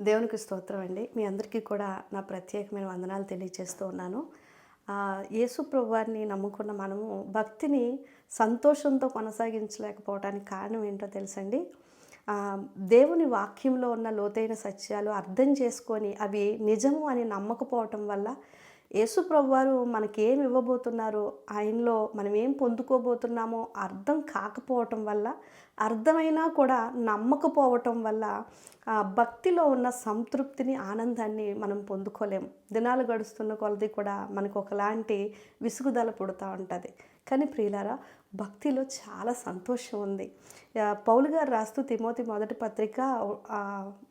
దేవునికి స్తోత్రం అండి. మీ అందరికీ కూడా నా ప్రత్యేకమైన వందనాలు తెలియజేస్తూ ఉన్నాను. యేసు ప్రభువారిని నమ్ముకున్న మనము భక్తిని సంతోషంతో కొనసాగించలేకపోవడానికి కారణం ఏంటో తెలుసండి. దేవుని వాక్యంలో ఉన్న లోతైన సత్యాలు అర్థం చేసుకొని అవి నిజము అని నమ్మకపోవటం వల్ల యేసు ప్రభువారు మనకేం ఇవ్వబోతున్నారో ఆయనలో మనం ఏం పొందుకోబోతున్నామో అర్థం కాకపోవటం వల్ల అర్థమైనా కూడా నమ్మకపోవటం వల్ల భక్తిలో ఉన్న సంతృప్తిని ఆనందాన్ని మనం పొందుకోలేము దినాలు గడుస్తున్న కొలది కూడా మనకు ఒకలాంటి విసుగుదల పుడుతూ ఉంటుంది. కానీ ప్రియులారా భక్తిలో చాలా సంతోషం ఉంది. పౌలు గారు రాస్తూ తిమోతి మొదటి పత్రిక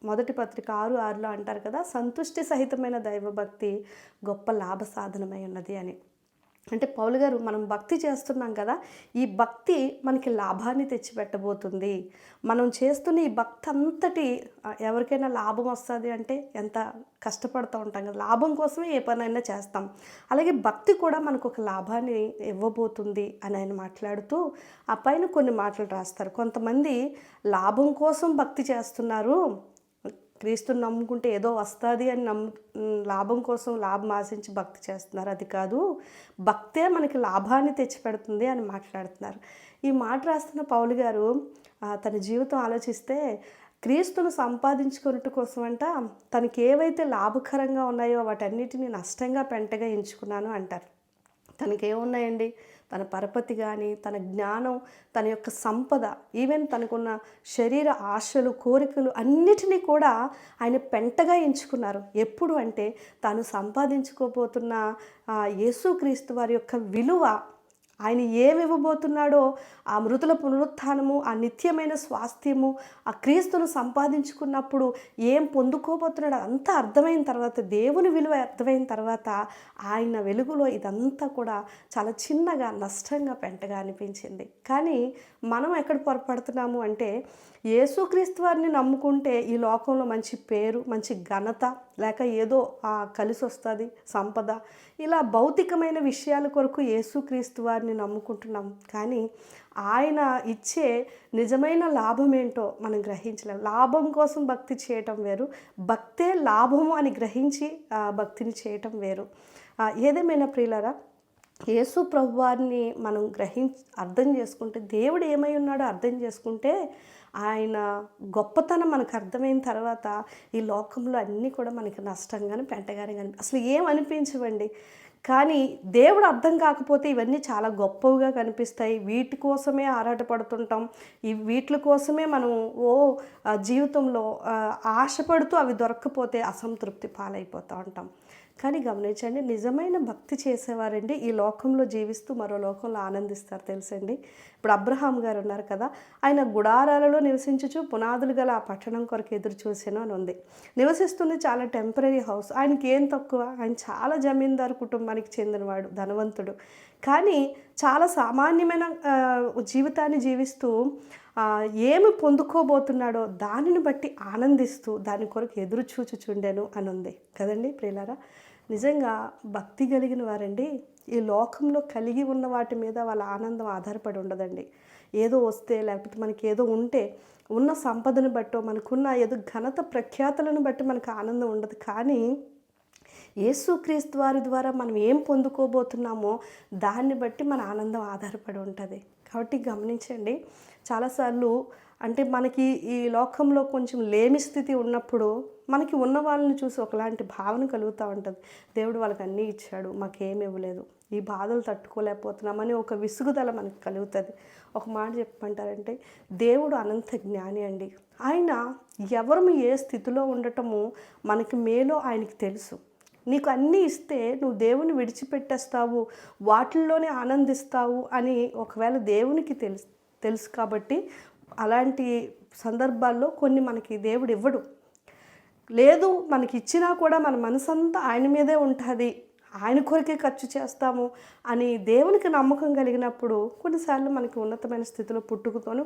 మొదటి పత్రిక ఆరు ఆరులో అంటారు కదా సంతుష్టి సహితమైన దైవభక్తి గొప్ప లాభ సాధనమై ఉన్నది అని. అంటే పౌలు గారు మనం భక్తి చేస్తున్నాం కదా ఈ భక్తి మనకి లాభాన్ని తెచ్చిపెట్టబోతుంది. మనం చేస్తున్న ఈ భక్తి అంతటి ఎవరికైనా లాభం వస్తుంది అంటే ఎంత కష్టపడుతూ ఉంటాం కదా లాభం కోసమే ఏ పనైనా చేస్తాం. అలాగే భక్తి కూడా మనకు ఒక లాభాన్ని ఇవ్వబోతుంది అని ఆయన మాట్లాడుతూ ఆ పైన కొన్ని మాటలు రాస్తారు. కొంతమంది లాభం కోసం భక్తి చేస్తున్నారు క్రీస్తుని నమ్ముకుంటే ఏదో వస్తుంది అని నమ్ము లాభం కోసం లాభం ఆశించి భక్తి చేస్తున్నారు. అది కాదు భక్తే మనకి లాభాన్ని తెచ్చిపెడుతుంది అని మాట్లాడుతున్నారు. ఈ మాట రాస్తున్న పౌలు గారు తన జీవితం ఆలోచిస్తే క్రీస్తును సంపాదించుకున్నట్టు కోసం అంట తనకి ఏవైతే లాభకరంగా ఉన్నాయో వాటన్నిటిని నష్టంగా పెంటగా ఎంచుకున్నాను అంటారు. తనకేమున్నాయండి తన పరపతి కానీ తన జ్ఞానం తన యొక్క సంపద ఈవెన్ తనకున్న శరీర ఆశలు కోరికలు అన్నిటినీ కూడా ఆయన పెంటగా ఎంచుకున్నారు. ఎప్పుడు అంటే తాను సంపాదించుకోబోతున్న యేసుక్రీస్తు వారి యొక్క విలువ ఆయన ఏమి ఇవ్వబోతున్నాడో ఆ మృతుల పునరుత్థానము ఆ నిత్యమైన స్వాస్థ్యము ఆ క్రీస్తును సంపాదించుకున్నప్పుడు ఏం పొందుకోబోతున్నాడో అంతా అర్థమైన తర్వాత దేవుని విలువ అర్థమైన తర్వాత ఆయన వెలుగులో ఇదంతా కూడా చాలా చిన్నగా నష్టంగా పెంటగా అనిపించింది. కానీ మనం ఎక్కడ పొరపడుతున్నాము అంటే యేసుక్రీస్తు వారిని నమ్ముకుంటే ఈ లోకంలో మంచి పేరు మంచి ఘనత లేక ఏదో ఆ, కలిసి వస్తుంది సంపద. ఇలా భౌతికమైన విషయాల కొరకు యేసుక్రీస్తు వారిని నమ్ముకుంటున్నాం. కానీ ఆయన ఇచ్చే నిజమైన లాభం ఏంటో మనం గ్రహించలేం. లాభం కోసం భక్తి చేయటం వేరు. భక్తే లాభము అని గ్రహించి భక్తిని చేయటం వేరు. ఏదేమైనా ప్రియులరా యేసు ప్రభువారిని మనం గ్రహిం అర్థం చేసుకుంటే దేవుడు ఏమై ఉన్నాడో అర్థం చేసుకుంటే ఆయన గొప్పతనం మనకు అర్థమైన తర్వాత ఈ లోకంలో అన్నీ కూడా మనకి కానీ పెంటగానే కానీ అసలు ఏం అనిపించవండి? కానీ దేవుడు అర్థం కాకపోతే ఇవన్నీ చాలా గొప్పవిగా కనిపిస్తాయి. వీటి కోసమే ఆరాటపడుతుంటాం. ఈ వీటి కోసమే మనం ఓ జీవితంలో ఆశపడుతూ అవి దొరక్కపోతే అసంతృప్తి పాలైపోతూ ఉంటాం. కానీ గమనించండి నిజమైన భక్తి చేసేవారండి. ఈ లోకంలో జీవిస్తూ మరో లోకంలో ఆనందిస్తారు తెలుసండి. ఇప్పుడు అబ్రహాం గారు ఉన్నారు కదా ఆయన గుడారాలలో నివసించుచు పునాదులు గల ఆ పట్టణం కొరకు ఎదురు చూసాను అని ఉంది. నివసిస్తుంది చాలా టెంపరీ హౌస్. ఆయనకి ఏం తక్కువ? ఆయన చాలా జమీందారు కుటుంబానికి చెందినవాడు ధనవంతుడు. కానీ చాలా సామాన్యమైన జీవితాన్ని జీవిస్తూ ఏమి పొందుకోబోతున్నాడో దానిని బట్టి ఆనందిస్తూ దాని కొరకు ఎదురు చూచుచుండెను అని ఉంది కదండి ప్రియులారా? నిజంగా భక్తి కలిగిన వారండి ఈ లోకంలో కలిగి ఉన్న వాటి మీద వాళ్ళ ఆనందం ఆధారపడి ఉండదండి. ఏదో వస్తే లేకపోతే మనకి ఏదో ఉంటే ఉన్న సంపదను బట్టో మనకున్న ఏదో ఘనత ప్రఖ్యాతులను బట్టి మనకు ఆనందం ఉండదు. కానీ యేసుక్రీస్తు వారి ద్వారా మనం ఏం పొందుకోబోతున్నామో దాన్ని బట్టి మన ఆనందం ఆధారపడి ఉంటుంది. కాబట్టి గమనించండి చాలాసార్లు అంటే మనకి ఈ లోకంలో కొంచెం లేమి స్థితి ఉన్నప్పుడు మనకి ఉన్న వాళ్ళని చూసి ఒకలాంటి భావన కలుగుతూ ఉంటుంది. దేవుడు వాళ్ళకి అన్నీ ఇచ్చాడు మాకేమి ఇవ్వలేదు ఈ బాధలు తట్టుకోలేకపోతున్నామని ఒక విసుగుదల మనకు కలుగుతుంది. ఒక మాట చెప్పమంటారంటే దేవుడు అనంత జ్ఞాని అండి. ఆయన ఎవరు ఏ స్థితిలో ఉండటము మనకి మేలో ఆయనకి తెలుసు. నీకు అన్నీ ఇస్తే నువ్వు దేవుని విడిచిపెట్టేస్తావు వాటిల్లోనే ఆనందిస్తావు అని ఒకవేళ దేవునికి తెలుసు తెలుసు కాబట్టి అలాంటి సందర్భాల్లో కొన్ని మనకి దేవుడు ఇవ్వడు. లేదు మనకి ఇచ్చినా కూడా మన మనసంతా ఆయన మీదే ఉంటుంది. ఆయన కొరకే ఖర్చు చేస్తాము అని దేవునికి నమ్మకం కలిగినప్పుడు కొన్నిసార్లు మనకి ఉన్నతమైన స్థితిలో పుట్టుకతోను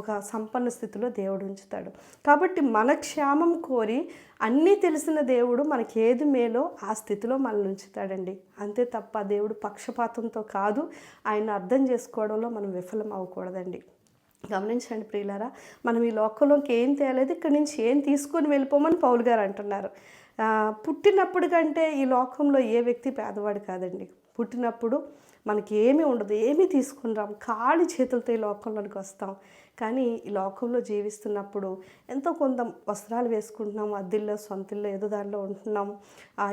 ఒక సంపన్న స్థితిలో దేవుడు ఉంచుతాడు. కాబట్టి మన క్షేమం కోరి అన్నీ తెలిసిన దేవుడు మనకి ఏది మేలో ఆ స్థితిలో మనల్ని ఉంచుతాడండి. అంతే తప్ప దేవుడు పక్షపాతంతో కాదు ఆయన అర్థం చేసుకోవడంలో మనం విఫలం అవ్వకూడదండి. గమనించండి ప్రియులారా మనం ఈ లోకంలోకి ఏం తేలేదు ఇక్కడి నుంచి ఏం తీసుకొని వెళ్ళిపోమని పౌలు గారు అంటున్నారు. పుట్టినప్పుడు కంటే ఈ లోకంలో ఏ వ్యక్తి పేదవాడు కాదండి. పుట్టినప్పుడు మనకి ఏమీ ఉండదు ఏమీ తీసుకుని రాం ఖాళీ చేతులతో ఈ లోకంలోనికి వస్తాం. కానీ ఈ లోకంలో జీవిస్తున్నప్పుడు ఎంతో కొంత వస్త్రాలు వేసుకుంటున్నాం అద్దిల్లో సొంతిల్లో ఏదో దానిలో ఉంటున్నాం.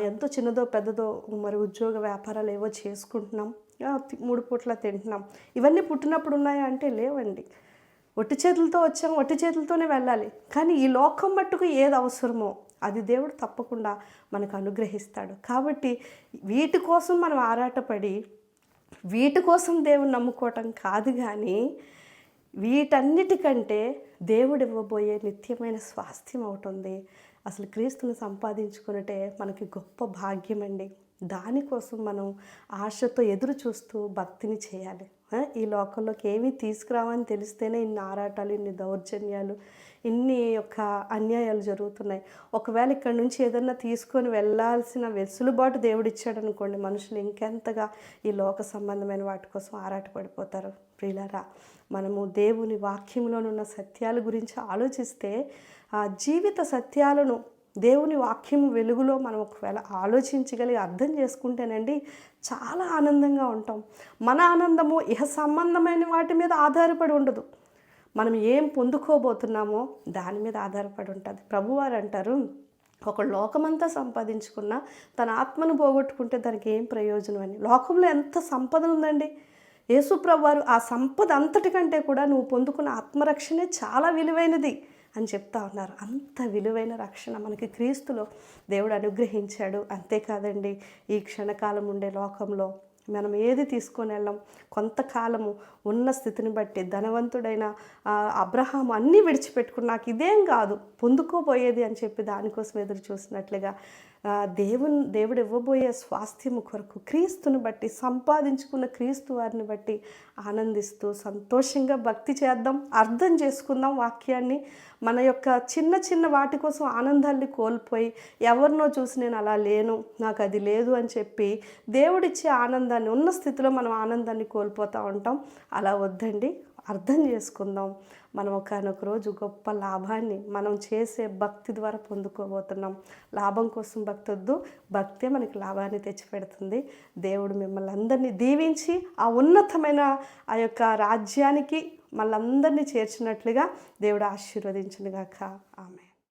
ఎంతో చిన్నదో పెద్దదో మరి ఉద్యోగ వ్యాపారాలు ఏవో చేసుకుంటున్నాం. మూడు పూట్ల తింటున్నాం. ఇవన్నీ పుట్టినప్పుడు ఉన్నాయా అంటే లేవండి. ఒట్టి చేతులతో వచ్చాం ఒట్టి చేతులతోనే వెళ్ళాలి. కానీ ఈ లోకం మట్టుకు ఏది అవసరమో అది దేవుడు తప్పకుండా మనకు అనుగ్రహిస్తాడు. కాబట్టి వీటి కోసం మనం ఆరాటపడి వీటి కోసం దేవుని నమ్ముకోవటం కాదు కానీ వీటన్నిటికంటే దేవుడు ఇవ్వబోయే నిత్యమైన స్వాస్థ్యం ఒకటి ఉంది. అసలు క్రీస్తుని సంపాదించుకున్నటే మనకి గొప్ప భాగ్యం అండి దానికోసం మనం ఆశతో ఎదురు చూస్తూ భక్తిని చేయాలి. ఈ లోకంలోకి ఏమీ తీసుకురావని తెలిస్తేనే ఇన్ని ఆరాటాలు ఇన్ని దౌర్జన్యాలు ఇన్ని యొక్క అన్యాయాలు జరుగుతున్నాయి. ఒకవేళ ఇక్కడ నుంచి ఏదన్నా తీసుకొని వెళ్ళాల్సిన వెసులుబాటు దేవుడిచ్చాడనుకోండి అనుకోండి మనుషులు ఇంకెంతగా ఈ లోక సంబంధమైన వాటి కోసం ఆరాటపడిపోతారు. ప్రియులరా మనము దేవుని వాక్యంలోనున్న సత్యాల గురించి ఆలోచిస్తే ఆ జీవిత సత్యాలను దేవుని వాక్యం వెలుగులో మనం ఒకవేళ ఆలోచించగలిగి అర్థం చేసుకుంటేనండి చాలా ఆనందంగా ఉంటాం. మన ఆనందము ఇహ సంబంధమైన వాటి మీద ఆధారపడి ఉండదు. మనం ఏం పొందుకోబోతున్నామో దాని మీద ఆధారపడి ఉంటుంది. ప్రభువారు అంటారు ఒక లోకమంతా సంపాదించుకున్న తన ఆత్మను పోగొట్టుకుంటే దానికి ఏం ప్రయోజనం అని. లోకంలో ఎంత సంపద ఉందండి. యేసుప్రభు వారు ఆ సంపద అంతటికంటే కూడా నువ్వు పొందుకున్న ఆత్మరక్షణే చాలా విలువైనది. అని చెప్తా ఉన్నారు. అంత విలువైన రక్షణ మనకి క్రీస్తులో దేవుడు అనుగ్రహించాడు. అంతేకాదండి ఈ క్షణకాలం ఉండే లోకంలో మనం ఏది తీసుకొని వెళ్ళాం కొంతకాలము ఉన్న స్థితిని బట్టి ధనవంతుడైన అబ్రహాం అన్నీ విడిచిపెట్టుకుని నాకు ఇదేం కాదు పొందుకోబోయేది అని చెప్పి దానికోసం ఎదురు చూసినట్లుగా దేవుని దేవుడు ఇవ్వబోయే స్వాస్థ్యము కొరకు క్రీస్తుని బట్టి సంపాదించుకున్న క్రీస్తు వారిని బట్టి ఆనందిస్తూ సంతోషంగా భక్తి చేద్దాం అర్థం చేసుకుందాం వాక్యాన్ని. మన యొక్క చిన్న చిన్న వాటి కోసం ఆనందాన్ని కోల్పోయి ఎవరినో చూసి నేను అలా లేను నాకు అది లేదు అని చెప్పి దేవుడిచ్చే ఆనందాన్ని ఉన్న స్థితిలో మనం ఆనందాన్ని కోల్పోతూ ఉంటాం. అలా వద్దండి. అర్థం చేసుకుందాం. మనం ఒకనొక రోజు గొప్ప లాభాన్ని మనం చేసే భక్తి ద్వారా పొందుకోబోతున్నాం. లాభం కోసం భక్తి వద్దు. భక్తే మనకి లాభాన్ని తెచ్చిపెడుతుంది. దేవుడు మిమ్మల్ని అందరినీ దీవించి ఆ ఉన్నతమైన ఆ యొక్క రాజ్యానికి మళ్ళందరినీ చేర్చినట్లుగా దేవుడు ఆశీర్వదించునుగాక. ఆమె